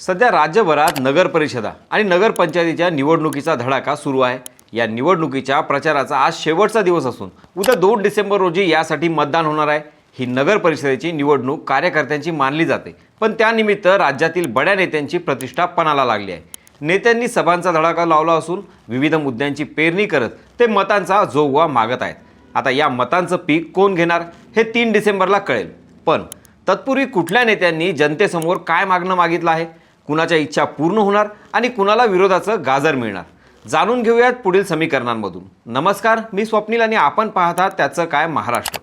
सध्या राज्यभरात नगर परिषदा आणि नगरपंचायतीच्या निवडणुकीचा धडाका सुरू आहे. या निवडणुकीच्या प्रचाराचा आज शेवटचा दिवस असून उद्या दोन डिसेंबर रोजी यासाठी मतदान होणार आहे. ही नगर परिषदेची निवडणूक कार्यकर्त्यांची मानली जाते. पण त्यानिमित्त राज्यातील बड्या नेत्यांची प्रतिष्ठा पणाला लागली आहे. नेत्यांनी सभांचा धडाका लावला असून विविध मुद्द्यांची पेरणी करत ते मतांचा जोगवा मागत आहेत. आता या मतांचं पीक कोण घेणार हे तीन डिसेंबरला कळेल. पण तत्पूर्वी कुठल्या नेत्यांनी जनतेसमोर काय मागणं मागितलं आहे? कुणाच्या इच्छा पूर्ण होणार आणि कुणाला विरोधाचं गाजर मिळणार. जाणून घेऊयात पुढील समीकरणांमधून. नमस्कार मी स्वप्नील आणि आपण पाहता त्याचं काय महाराष्ट्र.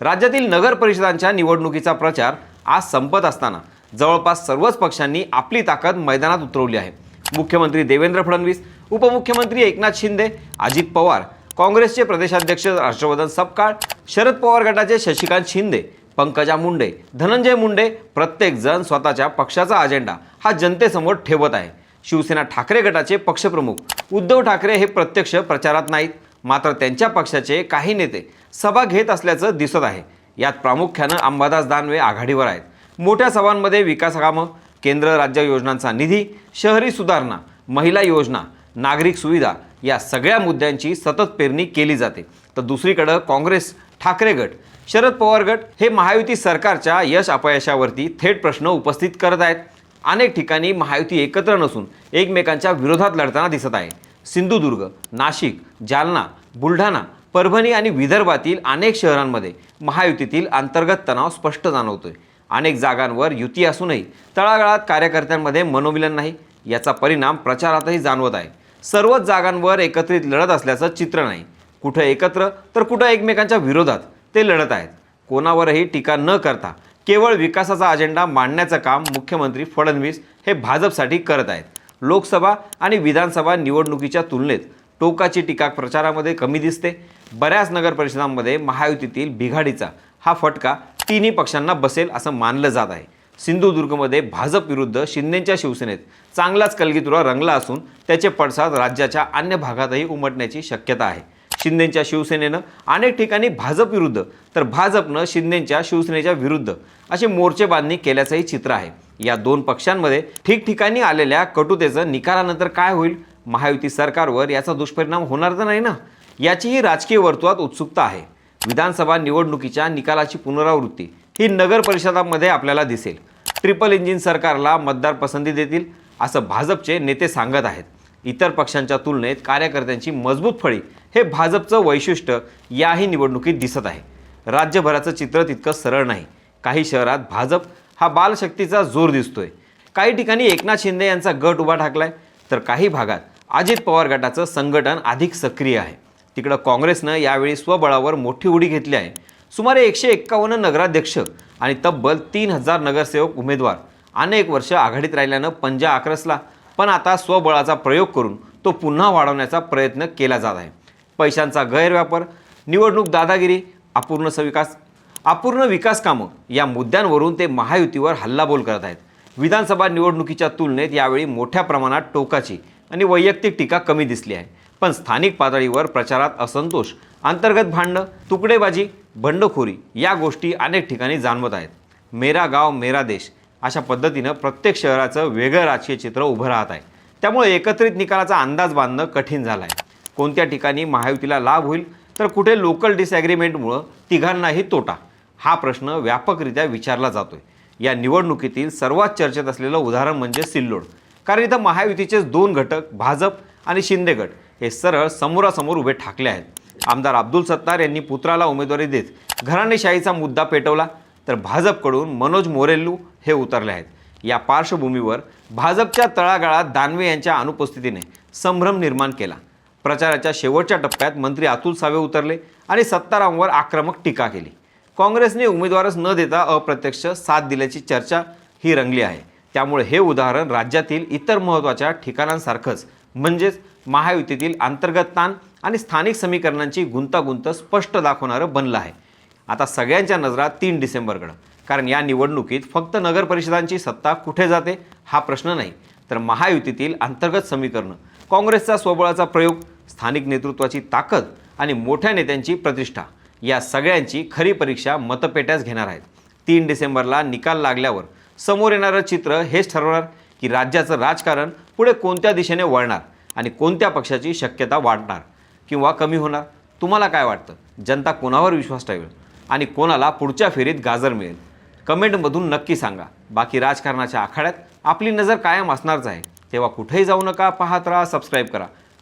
राज्यातील नगर परिषदांच्या निवडणुकीचा प्रचार आज संपत असताना जवळपास सर्वच पक्षांनी आपली ताकद मैदानात उतरवली आहे. मुख्यमंत्री देवेंद्र फडणवीस उपमुख्यमंत्री एकनाथ शिंदे अजित पवार काँग्रेसचे प्रदेशाध्यक्ष हर्षवर्धन सपकाळ शरद पवार गटाचे शशिकांत शिंदे पंकजा मुंडे धनंजय मुंडे प्रत्येकजण स्वतःच्या पक्षाचा अजेंडा हा जनतेसमोर ठेवत आहे. शिवसेना ठाकरे गटाचे पक्षप्रमुख उद्धव ठाकरे हे प्रत्यक्ष प्रचारात नाहीत मात्र त्यांच्या पक्षाचे काही नेते सभा घेत असल्याचं दिसत आहे. यात प्रामुख्यानं अंबादास दानवे आघाडीवर आहेत. मोठ्या सभांमध्ये विकास कामं केंद्र राज्य योजनांचा निधी शहरी सुधारणा महिला योजना नागरिक सुविधा या सगळ्या मुद्द्यांची सतत पेरणी केली जाते. तर दुसरीकडं काँग्रेस ठाकरे गट. शरद पवार गट हे महायुती सरकारच्या यश अपयशावरती थेट प्रश्न उपस्थित करत आहेत. अनेक ठिकाणी महायुती एकत्र नसून एकमेकांच्या विरोधात लढताना दिसत आहे. सिंधुदुर्ग नाशिक जालना बुलढाणा परभणी आणि विदर्भातील अनेक शहरांमध्ये महायुतीतील अंतर्गत तणाव स्पष्ट जाणवतोय. अनेक जागांवर युती असूनही तळागाळात कार्यकर्त्यांमध्ये मनोमिलन नाही. याचा परिणाम प्रचारातही जाणवत आहे. सर्वच जागांवर एकत्रित लढत असल्याचं चित्र नाही. कुठं एकत्र तर कुठं एकमेकांच्या विरोधात. ते लढत आहेत. कोणावरही टीका न करता केवळ विकासाचा अजेंडा मांडण्याचं काम मुख्यमंत्री फडणवीस हे भाजपसाठी करत आहेत. लोकसभा आणि विधानसभा निवडणुकीच्या तुलनेत टोकाची टीका प्रचारामध्ये कमी दिसते. बऱ्याच नगर परिषदांमध्ये महायुतीतील बिघाडीचा हा फटका तिन्ही पक्षांना बसेल असं मानलं जात आहे. सिंधुदुर्गमध्ये भाजप विरुद्ध शिंदेच्या शिवसेनेत चांगलाच कलगीतुरा रंगला असून त्याचे पडसाद राज्याच्या अन्य भागातही उमटण्याची शक्यता आहे. शिंदेंच्या शिवसेनेनं अनेक ठिकाणी भाजप विरुद्ध. तर भाजपनं शिंदेंच्या शिवसेनेच्या विरुद्ध असे मोर्चे बांधणी केल्याचंही चित्र आहे. या दोन पक्षांमध्ये ठिकठिकाणी आलेल्या कटुतेचं निकालानंतर काय होईल? महायुती सरकारवर याचा दुष्परिणाम होणार तर नाही ना? याचीही राजकीय वर्तुळात उत्सुकता आहे. विधानसभा निवडणुकीच्या निकालाची पुनरावृत्ती ही नगर परिषदांमध्ये आपल्याला दिसेल. ट्रिपल इंजिन सरकारला मतदार पसंती देतील असं भाजपचे नेते सांगत आहेत. इतर पक्षांच्या तुलनेत कार्यकर्त्यांची मजबूत फळी हे भाजपचं वैशिष्ट्य याही निवडणुकीत दिसत आहे. राज्यभराचं चित्र तितकं सरळ नाही. काही शहरात भाजप हा बालशक्तीचा जोर दिसतोय. काही ठिकाणी एकनाथ शिंदे यांचा गट उभा ठाकलाय तर काही भागात अजित पवार गटाचं संघटन अधिक सक्रिय आहे. तिकडं काँग्रेसनं यावेळी स्वबळावर मोठी उडी घेतली आहे. सुमारे एकशे एक्कावन्न नगराध्यक्ष आणि तब्बल तीन हजार नगरसेवक उमेदवार अनेक वर्ष आघाडीत राहिल्यानं पंजा आक्रसला. पण आता स्वबळाचा प्रयोग करून तो पुन्हा वाढवण्याचा प्रयत्न केला जात आहे. पैशांचा गैरव्यापार निवडणूक दादागिरी अपूर्ण सविकास अपूर्ण विकास कामं या मुद्द्यांवरून ते महायुतीवर हल्लाबोल करत आहेत. विधानसभा निवडणुकीच्या तुलनेत यावेळी मोठ्या प्रमाणात टोकाची आणि वैयक्तिक टीका कमी दिसली आहे. पण स्थानिक पातळीवर प्रचारात असंतोष अंतर्गत भांडणं तुकडेबाजी बंडखोरी या गोष्टी अनेक ठिकाणी जाणवत आहेत. मेरा गाव मेरा देश अशा पद्धतीनं प्रत्येक शहराचं वेगळं राजकीय चित्र उभं राहत आहे. त्यामुळे एकत्रित निकालाचा अंदाज बांधणं कठीण झालं आहे कोणत्या ठिकाणी महायुतीला लाभ होईल तर कुठे लोकल डिसॲग्रीमेंटमुळं तिघांनाही तोटा? हा प्रश्न व्यापकरित्या विचारला जातो आहे या निवडणुकीतील सर्वात चर्चेत असलेलं उदाहरण म्हणजे सिल्लोड. कारण इथं महायुतीचेच दोन घटक भाजप आणि शिंदे गट हे सरळ समोरासमोर उभे ठाकले आहेत. आमदार अब्दुल सत्तार यांनी पुत्राला उमेदवारी देत घराणेशाहीचा मुद्दा पेटवला तर भाजपकडून मनोज मोरेल्लू हे उतरले आहेत. या पार्श्वभूमीवर भाजपच्या तळागाळात दानवे यांच्या अनुपस्थितीने संभ्रम निर्माण केला. प्रचाराच्या शेवटच्या टप्प्यात मंत्री अतुल सावे उतरले आणि सत्तारामवर आक्रमक टीका केली. काँग्रेसने उमेदवारच न देता अप्रत्यक्ष साथ दिल्याची चर्चा ही रंगली आहे. त्यामुळे हे उदाहरण राज्यातील इतर महत्त्वाच्या ठिकाणांसारखंच म्हणजेच महायुतीतील अंतर्गत ताण आणि स्थानिक समीकरणांची गुंतागुंत स्पष्ट दाखवणारं बनलं आहे. आता सगळ्यांच्या नजरा तीन डिसेंबरकडं कारण या निवडणुकीत फक्त नगर परिषदांची सत्ता कुठे जाते हा प्रश्न नाही तर महायुतीतील अंतर्गत समीकरणं काँग्रेसचा स्वबळाचा प्रयोग स्थानिक नेतृत्वाची ताकद आणि मोठ्या नेत्यांची प्रतिष्ठा. या सगळ्यांची खरी परीक्षा मतपेट्याच घेणार आहेत. तीन डिसेंबरला निकाल लागल्यावर समोर येणारं चित्र हेच ठरवणार की राज्याचं राजकारण पुढे कोणत्या दिशेने वळणार आणि कोणत्या पक्षाची शक्यता वाढणार किंवा कमी होणार. तुम्हाला काय वाटतं? जनता कोणावर विश्वास ठेवेल? आणि कोणाला पुढच्या फेरीत गाजर मिळेल? कमेंटमधून नक्की सांगा. बाकी राजकारणाच्या आखाड्यात आपली नजर कायम असणारच आहे. तेव्हा कुठेही जाऊ नका पाहत राहा सबस्क्राईब करा.